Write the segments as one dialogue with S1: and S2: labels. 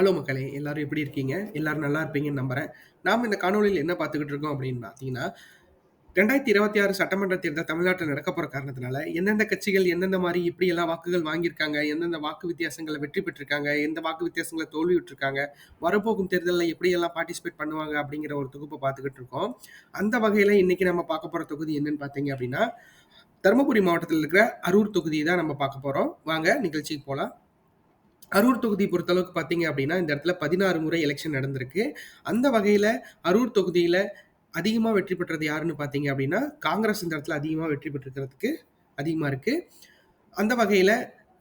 S1: Hello மக்களே! எல்லாரும் எப்படி இருக்கீங்க? எல்லாரும் நல்லா இருப்பீங்கன்னு நம்புறேன். நாம இந்த காணொலியில் என்ன பார்த்துக்கிட்டு இருக்கோம் அப்படின்னு பார்த்தீங்கன்னா, 2026 சட்டமன்ற தேர்தல் தமிழ்நாட்டில் நடக்க போகிற காரணத்தினால, எந்தெந்த கட்சிகள் எந்தெந்த மாரி எப்படியெல்லாம் வாக்குகள் வாங்கியிருக்காங்க, எந்தெந்த வாக்கு வித்தியாசங்களை வெற்றி பெற்றிருக்காங்க, எந்த வாக்கு வித்தியாசங்களை தோல்வி விட்டுருக்காங்க வரப்போகும் தேர்தலில் எப்படியெல்லாம் பார்ட்டிசிபேட் பண்ணுவாங்க அப்படிங்கிற ஒரு தொகுப்பை பார்த்துக்கிட்டு இருக்கோம். அந்த வகையில் இன்னைக்கு நம்ம பார்க்க போகிற தொகுதி என்னன்னு பார்த்தீங்க அப்படின்னா, தருமபுரி மாவட்டத்தில் இருக்கிற அரூர் தொகுதியை தான் நம்ம பார்க்க போகிறோம் வாங்க நிகழ்ச்சிக்கு போகலாம் அரூர் தொகுதி பொறுத்தளவுக்கு பார்த்தீங்க அப்படின்னா இந்த இடத்துல பதினாறு முறை எலெக்ஷன் நடந்திருக்கு. அந்த வகையில் அரூர் தொகுதியில் அதிகமாக வெற்றி பெற்றது யாருன்னு பார்த்தீங்க அப்படின்னா காங்கிரஸ் இந்த இடத்துல அதிகமாக வெற்றி பெற்றிருக்கிறதுக்கு அதிகமாக இருக்குது அந்த வகையில்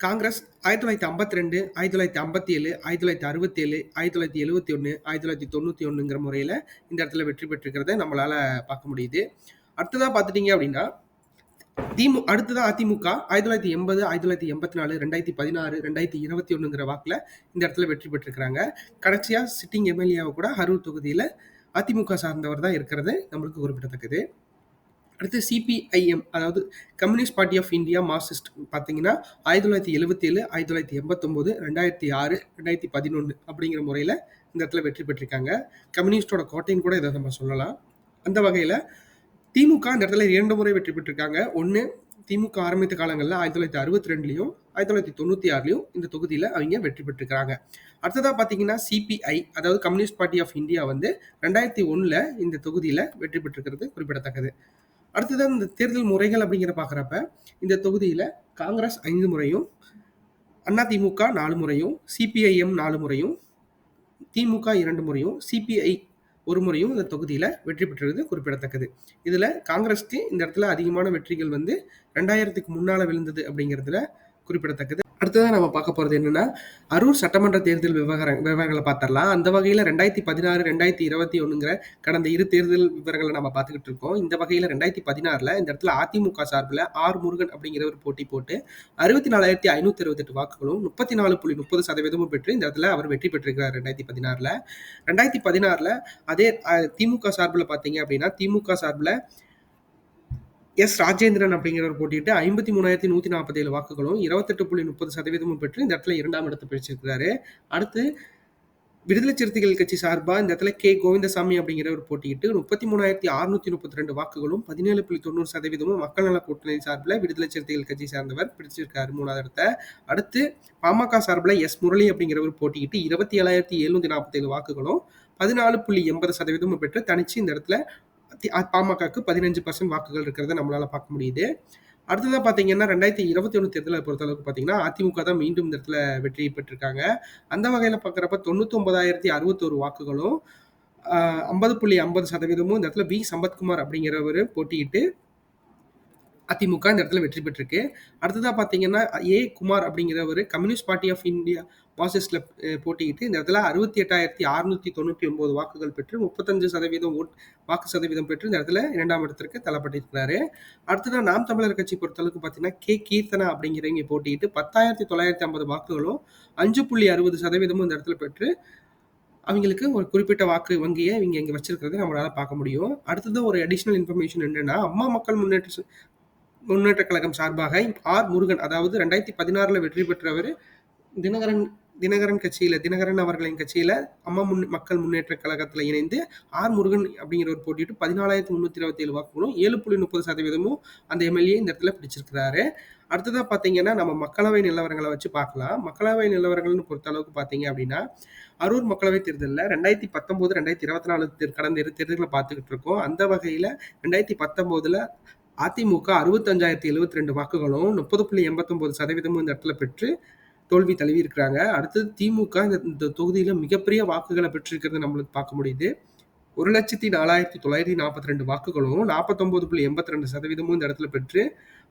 S1: காங்கிரஸ் ஆயிரத்தி தொள்ளாயிரத்தி ஐம்பத்தி ரெண்டு ஆயிரத்தி தொள்ளாயிரத்தி ஐம்பத்தி ஏழு ஆயிரத்தி தொள்ளாயிரத்தி ஐம்பத்தி ஏழு ஆயிரத்தி தொள்ளாயிரத்தி எழுபத்தி ஒன்று ஆயிரத்தி தொள்ளாயிரத்தி தொண்ணூற்றி ஒன்றுங்கிற முறையில் இந்த இடத்துல வெற்றி பெற்றிருக்கிறத நம்மளால் பார்க்க முடியுது. அடுத்ததாக பார்த்துட்டிங்க அப்படின்னா திமு அடுத்ததான் அதிமுக ஆயிரத்தி தொள்ளாயிரத்தி எண்பது ஆயிரத்தி தொள்ளாயிரத்தி எண்பத்தி நாலு ரெண்டாயிரத்தி பதினாறு ரெண்டாயிரத்தி இருபத்தி ஒண்ணுங்கிற வாக்குல இந்த இடத்துல வெற்றி பெற்றிருக்கிறாங்க. கடைசியா சிட்டிங் எம்எல்ஏவை கூட அரூர் தொகுதியில அதிமுக சார்ந்தவர் தான் இருக்கிறது. நம்மளுக்கு குறிப்பிடத்தக்கது. அடுத்து சிபிஐஎம் அதாவது communist party of India Marxist பார்த்தீங்கன்னா ஆயிரத்தி தொள்ளாயிரத்தி எழுபத்தி ஏழு ஆயிரத்தி தொள்ளாயிரத்தி எண்பத்தொம்போது ரெண்டாயிரத்தி ஆறு ரெண்டாயிரத்தி பதினொன்று அப்படிங்கிற முறையில் இந்த இடத்துல வெற்றி பெற்றிருக்காங்க. கம்யூனிஸ்டோட கோட்டைன்னு கூட இதை நம்ம சொல்லலாம். அந்த வகையில் திமுக இந்த இடத்துல இரண்டு முறை வெற்றி பெற்றிருக்காங்க. ஒன்று திமுக ஆரம்பித்த காலங்களில் ஆயிரத்தி தொள்ளாயிரத்தி அறுபத்தி ரெண்டுலையும் ஆயிரத்தி தொள்ளாயிரத்தி தொண்ணூற்றி ஆறுலையும் இந்த தொகுதியில் அவங்க வெற்றி பெற்றிருக்காங்க. அடுத்ததாக பார்த்தீங்கன்னா, சிபிஐ அதாவது கம்யூனிஸ்ட் பார்ட்டி ஆஃப் இந்தியா வந்து 2001ல இந்த தொகுதியில் வெற்றி பெற்றிருக்கிறது குறிப்பிடத்தக்கது. அடுத்ததாக இந்த தேர்தல் முறைகள் அப்படிங்கிற பார்க்குறப்ப, இந்த தொகுதியில் காங்கிரஸ் ஐந்து முறையும், அதிமுக நாலு முறையும், சிபிஐஎம் நாலு முறையும், திமுக இரண்டு முறையும், சிபிஐ ஒரு முறையும் இந்த தொகுதியில் வெற்றி பெற்றது குறிப்பிடத்தக்கது. இதில் காங்கிரஸ்க்கு இந்த இடத்துல அதிகமான வெற்றிகள் வந்து ரெண்டாயிரத்துக்கு முன்னால் விழுந்தது அப்படிங்கிறதுல குறிப்பிடத்தக்கது. அடுத்ததாக நம்ம பார்க்க போகிறது என்னென்னா அரூர் சட்டமன்ற தேர்தல் விவகாரம் விவரங்களை பார்த்துடலாம். அந்த வகையில் ரெண்டாயிரத்தி பதினாறு ரெண்டாயிரத்தி இருபத்தி ஒன்றுங்கிற கடந்த இரு தேர்தல் விவரங்களை நம்ம பார்த்துக்கிட்டு இருக்கோம். இந்த வகையில் ரெண்டாயிரத்தி பதினாறில் இந்த இடத்துல அதிமுக சார்பில் ஆர் முருகன் அப்படிங்கிற ஒரு போட்டி போட்டு அறுபத்தி நாலாயிரத்தி ஐநூற்றி அறுபத்தெட்டு வாக்குகளும் முப்பத்தி நாலு புள்ளி முப்பது சதவீதமும் பெற்று இந்த இடத்துல அவர் வெற்றி பெற்றிருக்கிறார் ரெண்டாயிரத்தி பதினாறில். ரெண்டாயிரத்தி பதினாறில் அதே திமுக சார்பில் பார்த்தீங்க அப்படின்னா திமுக சார்பில் எஸ் ராஜேந்திரன் அப்படிங்கிறவர் போட்டிட்டு ஐம்பத்தி மூணாயிரத்தி நூற்றி நாற்பத்தேழு வாக்குகளும் இருபத்தெட்டு புள்ளி முப்பது சதவீதமும் பெற்று இந்த இடத்துல இரண்டாம் இடத்தை பிடிச்சிருக்கிறாரு. அடுத்து விடுதலை சிறுத்தைகள் கட்சி சார்பாக இந்த இடத்துல கே கோவிந்தசாமி அப்படிங்கிறவர் போட்டியிட்டு முப்பத்தி மூணாயிரத்தி அறுநூத்தி முப்பத்தி ரெண்டு வாக்குகளும் பதினேழு புள்ளி தொண்ணூறு சதவீதமும் மக்கள் நல கூட்டணி சார்பில் விடுதலை சிறுத்தைகள் கட்சி சார்ந்தவர் பிடிச்சிருக்காரு மூணாவது இடத்த. அடுத்து பாமக சார்பில் எஸ் முரளி அப்படிங்கிறவர் போட்டியிட்டு இருபத்தி ஏழாயிரத்தி எழுநூத்தி நாற்பத்தேழு வாக்குகளும் பதினாலு புள்ளி எண்பது சதவீதமும் பெற்று தனிச்சு இந்த இடத்துல பாமகக்கு 15% வாக்குகள் இருக்கிறத நம்மளால பார்க்க முடியுது. அடுத்ததா பார்த்தீங்கன்னா, 2021 தேர்தல பொறுத்தளவுக்கு பார்த்தீங்கன்னா, அதிமுக தான் மீண்டும் இந்த இடத்துல வெற்றி பெற்றிருக்காங்க. அந்த வகையில் பார்க்குறப்ப 99,061 வாக்குகளும், ஐம்பது புள்ளி ஐம்பது சதவீதமும் இந்த இடத்துல வி. சம்பத்குமார் அப்படிங்கிறவர் போட்டியிட்டு அதிமுக இந்த இடத்துல வெற்றி பெற்றிருக்கு. அடுத்ததாக பார்த்தீங்கன்னா, ஏ. குமார் அப்படிங்கிறவர் கம்யூனிஸ்ட் பார்ட்டி ஆஃப் இந்தியா மார்க்சிஸ்ட்ல போட்டிக்கிட்டு இந்த இடத்துல 68,699 வாக்குகள் பெற்று 35% ஓட் வாக்கு சதவீதம் பெற்று இந்த இடத்துல இரண்டாம் இடத்திற்கு தள்ளப்பட்டிருக்கிறாரு. அடுத்ததாக நாம் தமிழர் கட்சி பொறுத்தளவுக்கு பார்த்தீங்கன்னா, கே. கீர்த்தனா அப்படிங்கிறவங்க போட்டியிட்டு 10,950 வாக்குகளும், அஞ்சு புள்ளி அறுபது சதவீதமும் இந்த இடத்துல பெற்று அவங்களுக்கு ஒரு குறிப்பிட்ட வாக்கு வங்கியை இவங்க இங்கே வச்சிருக்கிறத நம்மளால பார்க்க முடியும். அடுத்தது ஒரு அடிஷ்னல் இன்ஃபர்மேஷன் என்னன்னா, அம்மா மக்கள் முன்னேற்ற முன்னேற்ற கழகம் சார்பாக ஆர். முருகன் அதாவது 2016ல வெற்றி பெற்றவர் தினகரன் தினகரன் கட்சியில தினகரன் அவர்களின் கட்சியில அம்மா முன் மக்கள் முன்னேற்ற கழகத்துல இணைந்து ஆர். முருகன் அப்படிங்கிற ஒரு போட்டியிட்டு 14,327 வாக்குகளும், 7.30%மும் அந்த எம்.எல்.ஏ இந்த இடத்துல பிடிச்சிருக்கிறாரு. அடுத்ததா பார்த்தீங்கன்னா, நம்ம மக்களவை நிலவரங்களை வச்சு பார்க்கலாம். மக்களவை நிலவரங்கள்னு பொறுத்த அளவுக்கு பார்த்தீங்க அப்படின்னா, அரூர் மக்களவை தேர்தல்ல 2019, 2024 தேர் கடந்த இரு தேர்தல்களை பார்த்துக்கிட்டு இருக்கோம். அந்த வகையில 2019ல அதிமுக அறுபத்தஞ்சாயிரத்தி எழுபத்தி ரெண்டு வாக்குகளும் முப்பது புள்ளி எண்பத்தொம்போது சதவீதமும் இந்த இடத்துல பெற்று தோல்வி தழுவி இருக்கிறாங்க அடுத்தது திமுக இந்த தொகுதியில் மிகப்பெரிய வாக்குகளை பெற்றிருக்கிறது நம்மளுக்கு பார்க்க முடியுது. ஒரு லட்சத்தி நாலாயிரத்தி தொள்ளாயிரத்தி நாற்பத்தி ரெண்டு வாக்குகளும் நாற்பத்தொம்போது புள்ளி எண்பத்தி ரெண்டு சதவீதமும் இந்த இடத்துல பெற்று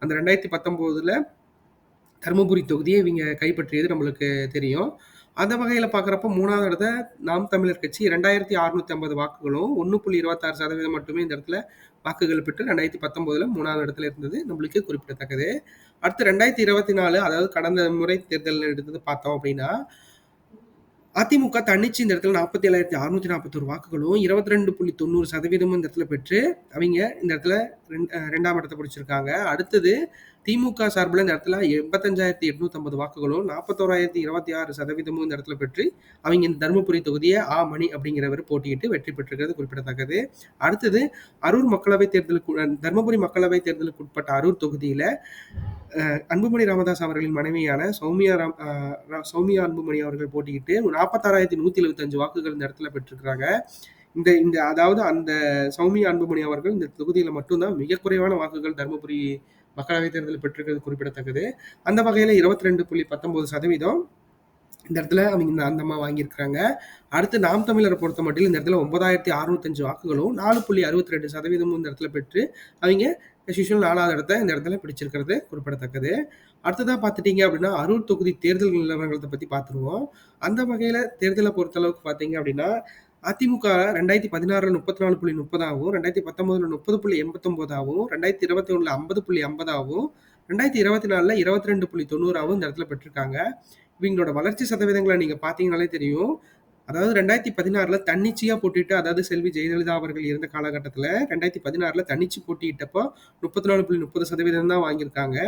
S1: அந்த ரெண்டாயிரத்தி பத்தொம்போதில் தருமபுரி தொகுதியை இவங்க கைப்பற்றியது நம்மளுக்கு தெரியும். அந்த வகையில பார்க்குறப்போ 3வது இடத்த நாம் தமிழர் கட்சி 2,650 வாக்குகளும், 1.26% மட்டுமே இந்த இடத்துல வாக்குகள் பெற்று 2019ல 3வது இடத்துல இருந்தது நம்மளுக்கு குறிப்பிடத்தக்கது. அடுத்து 2024 அதாவது கடந்த முறை தேர்தல் எடுத்தது பார்த்தோம் அப்படின்னா, அதிமுக தன்னிச்சு இந்த இடத்துல நாற்பத்தி ஏழாயிரத்தி அறுநூத்தி நாற்பத்தொரு வாக்குகளும் இருபத்தி ரெண்டு புள்ளி தொண்ணூறு சதவீதமும் இந்த இடத்துல பெற்று அவங்க இந்த இடத்துல ரெண்டாம் இடத்தை பிடிச்சிருக்காங்க அடுத்தது திமுக சார்பில் இந்த இடத்துல எண்பத்தஞ்சாயிரத்தி எட்நூத்தம்பது வாக்குகளும் நாற்பத்தோராயிரத்தி இருபத்தி ஆறு சதவீதமும் இந்த இடத்துல பெற்று அவங்க இந்த தருமபுரி தொகுதியை ஆ மணி அப்படிங்கிறவர் போட்டியிட்டு வெற்றி பெற்றிருக்கிறது குறிப்பிடத்தக்கது. அடுத்தது அரூர் மக்களவை தேர்தலுக்கு தருமபுரி மக்களவை தேர்தலுக்கு உட்பட்ட அரூர் தொகுதியில அன்புமணி ராமதாஸ் அவர்களின் மனைவியான சௌமியா ராம் ரா- சௌமியா அன்புமணி அவர்கள் போட்டியிட்டு நாற்பத்தாறாயிரத்தி நூத்தி எழுபத்தஞ்சு வாக்குகள் இந்த இடத்துல பெற்றிருக்கிறாங்க. இந்த இந்த அதாவது அந்த சௌமியா அன்புமணி அவர்கள் இந்த தொகுதியில மட்டும்தான் மிக குறைவான வாக்குகள் தருமபுரி மக்களவைத் தேர்தலில் பெற்றிருக்கிறது குறிப்பிடத்தக்கது. அந்த வகையில் இருபத்தி ரெண்டு புள்ளி பத்தொன்பது சதவீதம் இந்த இடத்துல அவங்க இந்த அந்தம்மா வாங்கியிருக்கிறாங்க. அடுத்து நாம் தமிழரை பொறுத்த மட்டும் இந்த இடத்துல ஒன்பதாயிரத்தி அறுநூத்தஞ்சு வாக்குகளும் நாலு புள்ளி அறுபத்தி ரெண்டு சதவீதமும் இந்த இடத்துல பெற்று அவங்க சிஷுவல் நாலாவது இடத்த இந்த இடத்துல பிடிச்சிருக்கிறது குறிப்பிடத்தக்கது. அடுத்ததாக பார்த்துட்டீங்க அப்படின்னா அரூர் தொகுதி தேர்தல் நிலவரங்களை பற்றி பார்த்துருவோம். அந்த வகையில் தேர்தலை பொறுத்த அளவுக்கு பார்த்தீங்க அப்படின்னா அதிமுக ரெண்டாயிரத்தி பதினாறுல முப்பத்தி நாலு புள்ளி முப்பதாகவும் ரெண்டாயிரத்தி பத்தொன்பதுல முப்பது புள்ளி எண்பத்தொன்பதாகவும் ரெண்டாயிரத்தி இருபத்தி ஒண்ணுல ஐம்பது புள்ளி ஐம்பதாகவும் ரெண்டாயிரத்தி இருபத்தி நாலுல இருபத்தி ரெண்டு புள்ளி தொண்ணூறாவும் இந்த இடத்துல பெற்றிருக்காங்க. இவங்களோட வளர்ச்சி சதவீதங்களை நீங்க பாத்தீங்கன்னாலே தெரியும். அதாவது ரெண்டாயிரத்தி பதினாறுல தன்னிச்சையா போட்டிட்டு அதாவது செல்வி ஜெயலலிதா அவர்கள் இருந்த காலகட்டத்துல ரெண்டாயிரத்தி பதினாறுல தன்னிச்சு போட்டியிட்டப்போ முப்பத்தி நாலு புள்ளி முப்பது சதவீதம் தான் வாங்கியிருக்காங்க.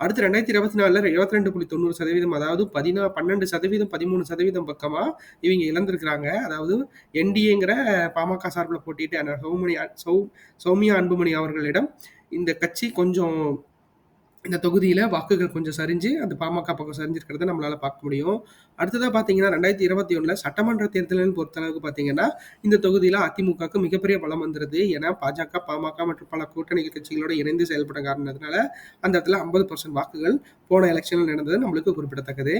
S1: அடுத்து ரெண்டாயிரத்தி இருபத்தி நாலுல இருபத்தி ரெண்டு புள்ளி தொண்ணூறு சதவீதம் அதாவது பதினா பன்னெண்டு சதவீதம் பதிமூணு சதவீதம் பக்கமா இவங்க இழந்திருக்கிறாங்க. அதாவது என்டிஏங்கிற பாமக சார்பில் போட்டிட்டு சௌமணி சௌ சௌமியா அன்புமணி அவர்களிடம் இந்த கட்சி கொஞ்சம் இந்த தொகுதியில் வாக்குகள் கொஞ்சம் சரிஞ்சு அந்த பாமக பக்கம் சரிஞ்சிருக்கிறத நம்மளால் பார்க்க முடியும். அடுத்ததாக பார்த்தீங்கன்னா ரெண்டாயிரத்தி இருபத்தி ஒன்றில் சட்டமன்ற தேர்தல்னு பொறுத்தளவுக்கு பார்த்தீங்கன்னா இந்த தொகுதியில் அதிமுகவுக்கு மிகப்பெரிய பலம் வந்துருது. ஏன்னா பாஜக பாமக மற்றும் பல கூட்டணி கட்சிகளோட இணைந்து செயல்பட காரணத்தினால அந்த இடத்துல ஐம்பது பர்சன்ட் வாக்குகள் போன எலெக்ஷனில் நடந்தது நம்மளுக்கு குறிப்பிடத்தக்கது.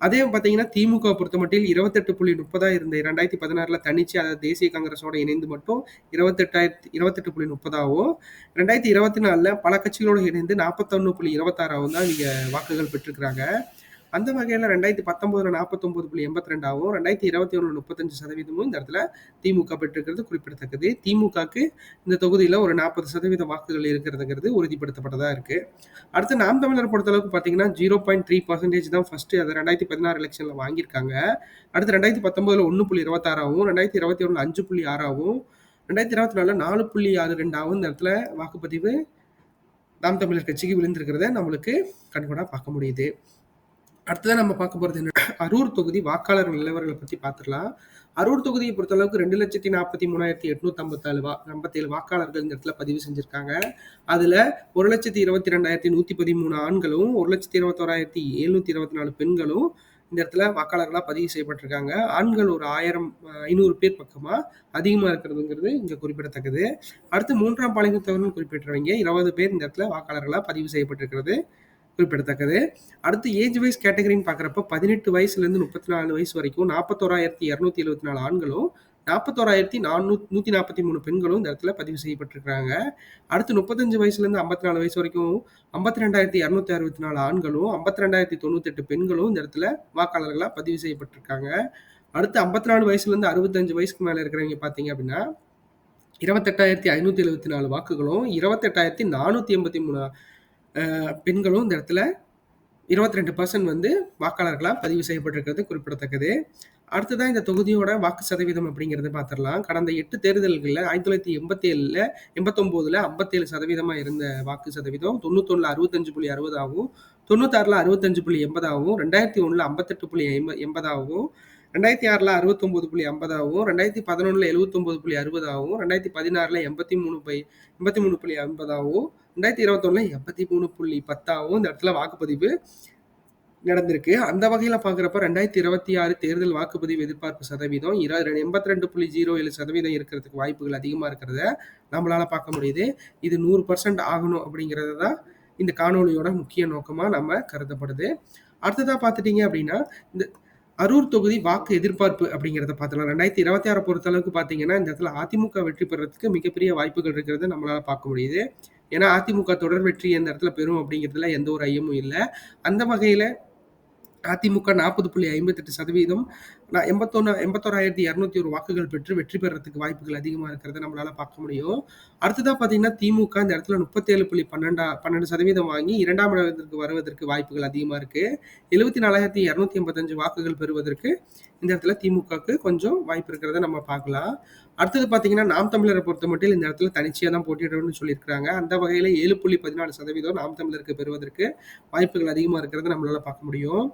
S1: அதே பார்த்தீங்கன்னா திமுக பொறுத்தமட்டில் இருபத்தெட்டு புள்ளி முப்பதாக இருந்த இரண்டாயிரத்தி பதினாறில் தனிச்சு அதாவது தேசிய காங்கிரஸோட இணைந்து மட்டும் இருபத்தெட்டாயிரத்தி இருபத்தெட்டு புள்ளி முப்பதாகவும் ரெண்டாயிரத்தி இருபத்தி நாலில் பல கட்சிகளோடு இணைந்து நாற்பத்தொன்னு புள்ளி இருபத்தாறாவும் தான் இங்கே வாக்குகள் பெற்றிருக்கிறாங்க. அந்த வகையில ரெண்டாயிரத்தி பத்தொன்பதுல நாற்பத்தொன்பது புள்ளி எண்பத்தி ரெண்டாவும் ரெண்டாயிரத்தி இருபத்தி ஒன்று முப்பத்தஞ்சு சதவீதமும் இந்த இடத்துல திமுக பெற்றிருக்கிறது குறிப்பிடத்தக்கது. திமுகக்கு இந்த தொகுதியில் ஒரு நாற்பது சதவீத வாக்குகள் இருக்கிறதுங்கிறது உறுதிப்படுத்தப்பட்டதாக இருக்கு. அடுத்து நாம் தமிழர் பொறுத்தளவுக்கு பார்த்தீங்கன்னா ஜீரோ பாயிண்ட் த்ரீ பர்சன்டேஜ் தான் ஃபர்ஸ்ட் அதை ரெண்டாயிரத்தி பதினாறு எலெக்ஷன்ல வாங்கியிருக்காங்க. அடுத்து ரெண்டாயிரத்தி பத்தொன்பதுல ஒன்று புள்ளி இருபத்தாறாவும் ரெண்டாயிரத்தி இருபத்தி ஒன்று அஞ்சு புள்ளி ஆறாவும் ரெண்டாயிரத்தி இருபத்தி நாலில் நாலு புள்ளி ஆறு ரெண்டாவும் இந்த இடத்துல வாக்குப்பதிவு நாம் தமிழர் கட்சிக்கு விழுந்திருக்கிறத நம்மளுக்கு கண்கூடாக பார்க்க முடியுது. அடுத்ததான் நம்ம பார்க்க போறது என்ன? அரூர் தொகுதி வாக்காளர் நிலவரங்களை பத்தி பார்த்துடலாம். அரூர் தொகுதியை பொறுத்தளவுக்கு ரெண்டு லட்சத்தி நாற்பத்தி மூணாயிரத்தி எட்நூத்தி ஐம்பத்தாலு வா ஐம்பத்தேழு வாக்காளர்கள் இந்த இடத்துல பதிவு செஞ்சிருக்காங்க. அதுல ஒரு லட்சத்தி இருபத்தி ரெண்டாயிரத்தி நூத்தி பதிமூணு ஆண்களும் ஒரு லட்சத்தி இருபத்தோராயிரத்தி எழுநூத்தி இருபத்தி நாலு பெண்களும் இந்த இடத்துல வாக்காளர்களா பதிவு செய்யப்பட்டிருக்காங்க. ஆண்கள் ஒரு ஆயிரம் ஐநூறு பேர் பக்கமா அதிகமா இருக்கிறதுங்கிறது இங்க குறிப்பிடத்தக்கது. அடுத்து மூன்றாம் பாலினத்தவர்கள் குறிப்பிட்டவங்க இருபது பேர் இந்த இடத்துல வாக்காளர்களா பதிவு செய்யப்பட்டிருக்கிறது. குறிப்பிடத்தக்கது. அடுத்து ஏஜ் வைஸ் கேட்டகரின்னு பார்க்குறப்ப பதினெட்டு வயசுலேருந்து முப்பத்தி நாலு வயசு வரைக்கும் நாற்பத்தோராயிரத்தி இரநூத்தி எழுபத்தி நாலு ஆண்களும் நாற்பத்தோராயிரத்தி நானூ நூற்றி நாற்பத்தி மூணு பெண்களும் இந்த இடத்துல பதிவு செய்யப்பட்டிருக்கிறாங்க. அடுத்து முப்பத்தஞ்சு வயசுலேருந்து ஐம்பத்தி நாலு வயசு வரைக்கும் ஐம்பத்தி ரெண்டாயிரத்தி இரநூத்தி அறுபத்தி நாலு ஆண்களும் ஐம்பத்தி ரெண்டாயிரத்தி தொண்ணூத்தெட்டு பெண்களும் இந்த இடத்துல வாக்காளர்களாக பதிவு செய்யப்பட்டிருக்காங்க. அடுத்து ஐம்பத்தி நாலு வயசுலேருந்து அறுபத்தஞ்சு வயசுக்கு மேலே இருக்கிறவங்க பார்த்தீங்க அப்படின்னா இருபத்தெட்டாயிரத்தி ஐநூற்றி எழுபத்தி நாலு வாக்குகளும் இருபத்தெட்டாயிரத்தி நானூற்றி எண்பத்தி மூணு பெண்களும் இந்த இடத்துல இருபத்தி ரெண்டு பர்சன்ட் வந்து வாக்காளர்களாக பதிவு செய்யப்பட்டிருக்கிறது குறிப்பிடத்தக்கது. அடுத்ததான் இந்த தொகுதியோட வாக்கு சதவீதம் அப்படிங்கிறத பார்த்துடலாம் கடந்த எட்டு தேர்தல்களில் ஆயிரத்தி தொள்ளாயிரத்தி எண்பத்தி ஏழில் எண்பத்தொம்போதில் ஐம்பத்தேழு சதவீதமாக இருந்த வாக்கு சதவீதம். தொண்ணூத்தொன்னில் அறுபத்தஞ்சு புள்ளி அறுபதாகவும் தொண்ணூத்தாறில் அறுபத்தஞ்சு புள்ளி எண்பதாகவும் ரெண்டாயிரத்தி ஒன்றில் ஐம்பத்தெட்டு புள்ளி எண்ப எண்பதாகவும் ரெண்டாயிரத்தி ஆறில் அறுபத்தொம்போது புள்ளி ஐம்பதாகவும் ரெண்டாயிரத்தி பதினொன்றில் எழுபத்தொம்போது புள்ளி அறுபதாகவும் ரெண்டாயிரத்தி பதினாறில் எண்பத்தி மூணு பை எண்பத்தி மூணு புள்ளி ஐம்பதாகவும் ரெண்டாயிரத்தி இருபத்தொன்னு எண்பத்தி மூணு புள்ளி பத்தாகவும் இந்த இடத்துல வாக்குப்பதிவு நடந்திருக்கு. அந்த வகையில பாக்குறப்ப ரெண்டாயிரத்தி இருபத்தி ஆறு தேர்தல் வாக்குப்பதிவு எதிர்பார்ப்பு சதவீதம் எண்பத்தி ரெண்டு புள்ளி ஜீரோ ஏழு சதவீதம் இருக்கிறதுக்கு வாய்ப்புகள் அதிகமா இருக்கிறத நம்மளால பார்க்க முடியுது. இது நூறு பர்சன்ட் ஆகணும் அப்படிங்கிறது தான் இந்த காணொலியோட முக்கிய நோக்கமா நம்ம கருதப்படுது. அடுத்ததா பார்த்துட்டீங்க அப்படின்னா இந்த அரூர் தொகுதி வாக்கு எதிர்பார்ப்பு அப்படிங்கிறத பார்த்தலாம் ரெண்டாயிரத்தி இருபத்தி ஆறு பொறுத்த அளவுக்கு பார்த்தீங்கன்னா இந்த இடத்துல அதிமுக வெற்றி பெறதுக்கு மிகப்பெரிய வாய்ப்புகள் இருக்கிறத நம்மளால பார்க்க முடியுது. ஏன்னா அதிமுக தொடர் வெற்றி இந்த இடத்துல பெறும் அப்படிங்கிறதுல எந்த ஒரு ஐயமும் இல்லை அந்த வகையில் அதிமுக நாற்பது புள்ளி ஐம்பத்தெட்டு சதவீதம் நான் 81 81,201 வாக்குகள் பெற்று வெற்றி பெறத்துக்கு வாய்ப்புகள் அதிகமாக இருக்கிறத நம்மளால பார்க்க முடியும். அடுத்ததாக பார்த்தீங்கன்னா, திமுக இந்த இடத்துல 37.12 12% வாங்கி இரண்டாம் இடத்திற்கு வருவதற்கு வாய்ப்புகள் அதிகமாக இருக்கு. 74,285 வாக்குகள் பெறுவதற்கு இந்த இடத்துல திமுகவுக்கு கொஞ்சம் வாய்ப்பு இருக்கிறத நம்ம பார்க்கலாம். அடுத்தது பார்த்தீங்கன்னா, நாம் தமிழரை பொறுத்த மட்டும் இந்த இடத்துல தனிச்சையாக தான் போட்டியிடணும்னு சொல்லியிருக்கிறாங்க. அந்த வகையில் ஏழு புள்ளி பதினாலு சதவீதம் நாம் தமிழருக்கு பெறுவதற்கு வாய்ப்புகள் அதிகமாக இருக்கிறத நம்மளால் பார்க்க முடியும்.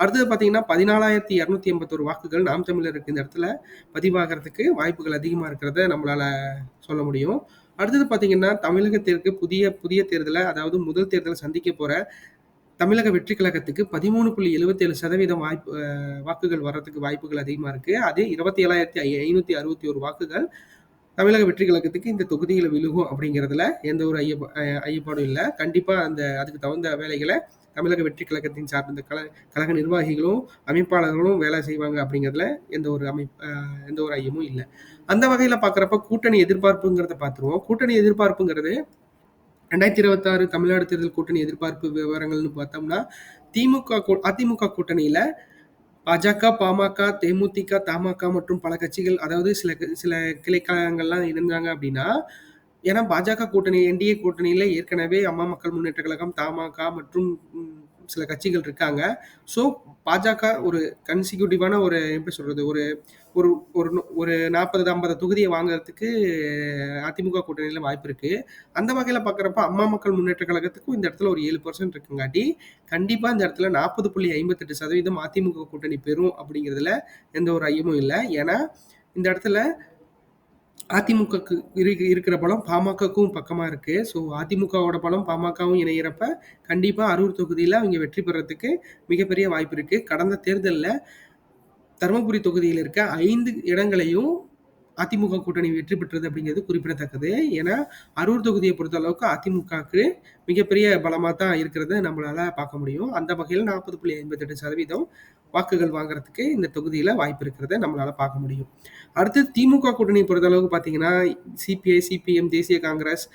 S1: அடுத்தது பார்த்தீங்கன்னா, 14,281 வாக்குகள் நாம் தமிழருக்கு இந்த இடத்துல பதிவாகிறதுக்கு வாய்ப்புகள் அதிகமாக இருக்கிறத நம்மளால் சொல்ல முடியும். அடுத்தது பார்த்தீங்கன்னா, தமிழகத்திற்கு புதிய புதிய தேர்தலை அதாவது முதல் தேர்தலை சந்திக்க போகிற தமிழக வெற்றி கழகத்துக்கு 13.77% வாய்ப்பு வாக்குகள் வர்றதுக்கு வாய்ப்புகள் அதிகமா இருக்கு. அதே 27,561 வாக்குகள் தமிழக வெற்றி கழகத்துக்கு இந்த தொகுதியில விழுகும் அப்படிங்கிறதுல எந்த ஒரு ஐயப்ப ஐயப்பாடும் இல்லை கண்டிப்பா அந்த அதுக்கு தகுந்த வேலைகளை தமிழக வெற்றி கழகத்தின் சார்ந்த கல கழக நிர்வாகிகளும், அமைப்பாளர்களும் வேலை செய்வாங்க அப்படிங்கிறதுல எந்த ஒரு அமை எந்த ஒரு ஐயமும் இல்லை அந்த வகையில பார்க்குறப்ப கூட்டணி எதிர்பார்ப்புங்கிறத பார்த்துருவோம். கூட்டணி எதிர்பார்ப்புங்கிறது 2026 தமிழ்நாடு தேர்தல் கூட்டணி எதிர்பார்ப்பு விவரங்கள்னு பார்த்தோம்னா, திமுக கூ அதிமுக கூட்டணியில பாஜக, பாமக, தேமுதிக, தமாக மற்றும் பல கட்சிகள் அதாவது சில சில கிளைக்கழகங்கள்லாம் இருந்தாங்க அப்படின்னா, ஏன்னா பாஜக கூட்டணி என்டிஏ கூட்டணியில ஏற்கனவே அம்மா மக்கள் முன்னேற்ற கழகம், தமாக மற்றும் சில கட்சிகள் இருக்காங்க. ஸோ பாஜக ஒரு கன்சிக்யூட்டிவான ஒரு எப்படி சொல்றது? ஒரு ஒரு ஒரு ஒரு நாற்பது ஐம்பது தொகுதியை வாங்குறதுக்கு அதிமுக கூட்டணியில வாய்ப்பு இருக்கு. அந்த வகையில பார்க்குறப்ப அம்மா மக்கள் முன்னேற்ற கழகத்துக்கும் இந்த இடத்துல ஒரு ஏழு பர்சன்ட் இருக்குங்காட்டி, கண்டிப்பா இந்த இடத்துல 40.58% அதிமுக கூட்டணி பெறும் அப்படிங்கிறதுல எந்த ஒரு ஐயமும் இல்லை ஏன்னா, இந்த இடத்துல அதிமுகக்கு இரு இருக்கிற பலம் பாமகக்கும் பக்கமா இருக்கு. ஸோ அதிமுகவோட பலம் பாமகவும் இணையிறப்ப, கண்டிப்பா அரூர் தொகுதியில அவங்க வெற்றி பெறதுக்கு மிகப்பெரிய வாய்ப்பு இருக்கு. கடந்த தேர்தலில் தருமபுரி தொகுதியில் இருக்க ஐந்து இடங்களையும் அதிமுக கூட்டணி வெற்றி பெற்றது அப்படிங்கிறது குறிப்பிடத்தக்கது. ஏன்னா, அரூர் தொகுதியை பொறுத்த அளவுக்கு அதிமுகவுக்கு மிகப்பெரிய பலமாக தான் இருக்கிறத நம்மளால பார்க்க முடியும். அந்த வகையில் நாற்பது புள்ளி ஐம்பத்தெட்டு சதவீதம் வாக்குகள் வாங்குறதுக்கு இந்த தொகுதியில வாய்ப்பு இருக்கிறத நம்மளால பார்க்க முடியும். அடுத்து திமுக கூட்டணி பொறுத்த அளவுக்கு பார்த்தீங்கன்னா, சிபிஐ, சிபிஎம், தேசிய காங்கிரஸ்,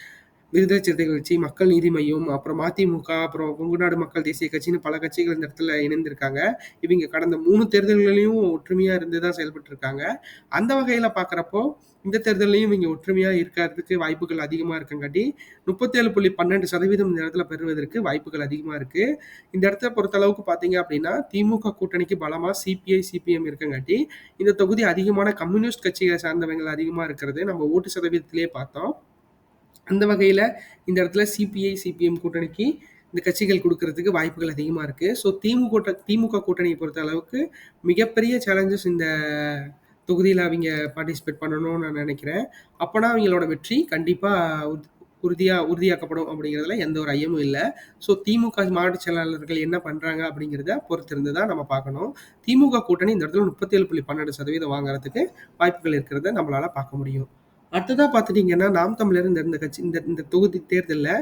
S1: விடுதலை சிறுத்தைகள் கட்சி, மக்கள் நீதி மையம் அப்புறம் மதிமுக, அப்புறம் கொங்குநாடு மக்கள் தேசிய கட்சின்னு பல கட்சிகள் இந்த இடத்துல இணைந்திருக்காங்க. இவங்க கடந்த 3 தேர்தல்கள்லயும் ஒற்றுமையா இருந்து தான் செயல்பட்டு இருக்காங்க. அந்த வகையில பார்க்குறப்போ, இந்த தேர்தலையும் இவங்க ஒற்றுமையா இருக்கிறதுக்கு வாய்ப்புகள் அதிகமா இருக்கங்காட்டி, 37.12% இந்த இடத்துல பெறுவதற்கு வாய்ப்புகள் அதிகமா இருக்கு. இந்த இடத்த பொறுத்த அளவுக்கு பார்த்தீங்க அப்படின்னா, திமுக கூட்டணிக்கு பலமா சிபிஐ, சிபிஎம் இருக்கங்காட்டி, இந்த தொகுதி அதிகமான கம்யூனிஸ்ட் கட்சிகளை சார்ந்தவங்கள் அதிகமா இருக்கிறது நம்ம ஓட்டு சதவீதத்திலேயே பார்த்தோம். அந்த வகையில் இந்த இடத்துல சிபிஐ, சிபிஎம் கூட்டணிக்கு இந்த கட்சிகள் கொடுக்கறதுக்கு வாய்ப்புகள் அதிகமாக இருக்குது ஸோ திமுக திமுக கூட்டணியை பொறுத்த அளவுக்கு மிகப்பெரிய சேலஞ்சஸ் இந்த தொகுதியில் அவங்க பார்ட்டிசிபேட் பண்ணணும்னு நான் நினைக்கிறேன். அப்போனா அவங்களோட வெற்றி கண்டிப்பாக உறுதியாக உறுதியாக்கப்படும் அப்படிங்கிறதுல எந்த ஒரு ஐயமும் இல்லை ஸோ திமுக மாவட்ட செயலாளர்கள் என்ன பண்ணுறாங்க அப்படிங்கிறத பொறுத்திருந்து தான் நம்ம பார்க்கணும். திமுக கூட்டணி இந்த இடத்துல 37.12% வாங்குறதுக்கு வாய்ப்புகள் இருக்கிறத நம்மளால் பார்க்க முடியும். அடுத்ததா பார்த்துட்டீங்கன்னா, நாம் தமிழர் இந்த இந்த கட்சி இந்த இந்த தொகுதி தேர்தலில்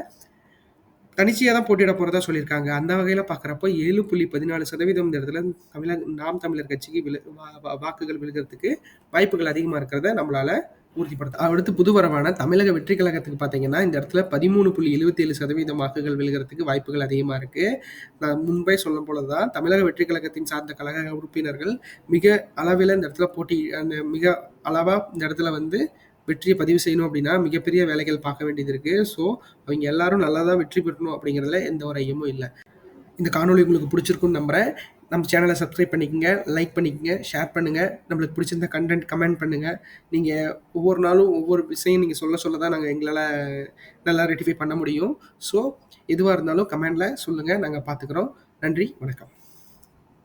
S1: தனிச்சையாக தான் போட்டியிட போகிறதா சொல்லியிருக்காங்க. அந்த வகையில் பார்க்குறப்போ 7.14% இந்த இடத்துல தமிழக நாம் தமிழர் கட்சிக்கு விழு வா வாக்குகள் விழுகிறதுக்கு வாய்ப்புகள் அதிகமாக இருக்கிறத நம்மளால் உறுதிப்படுத்த அடுத்து புதுவரவான தமிழக வெற்றி கழகத்துக்கு பார்த்தீங்கன்னா, இந்த இடத்துல 13.77% வாக்குகள் விழுகிறதுக்கு வாய்ப்புகள் அதிகமாக இருக்குது நான் முன்பே சொன்ன போல தான் தமிழக வெற்றி கழகத்தின் சார்ந்த கழக உறுப்பினர்கள் மிக அளவில் இந்த இடத்துல போட்டி அந்த மிக அளவாக இந்த இடத்துல வந்து வெற்றியை பதிவு செய்யணும் அப்படின்னா, மிகப்பெரிய வேலைகள் பார்க்க வேண்டியது இருக்கு. ஸோ அவங்க எல்லாரும் நல்லா தான் வெற்றி பெறணும் அப்படிங்கிறதுல எந்த ஒரு ஐயமும் இல்லை இந்த காணொளி உங்களுக்கு பிடிச்சிருக்குன்னு நம்புகிறேன் நம்ம சேனலை சப்ஸ்கிரைப் பண்ணிக்கங்க, லைக் பண்ணிக்கங்க, ஷேர் பண்ணுங்கள் நம்மளுக்கு பிடிச்சிருந்த கன்டென்ட் கமெண்ட் பண்ணுங்கள் நீங்கள் ஒவ்வொரு நாளும் ஒவ்வொரு விஷயம் நீங்கள் சொல்ல சொல்ல தான் நாங்கள் எங்களால் நல்லா ரெட்டிஃபை பண்ண முடியும். ஸோ எதுவாக இருந்தாலும் கமெண்டில் சொல்லுங்கள் நாங்கள் பார்த்துக்குறோம் நன்றி, வணக்கம்.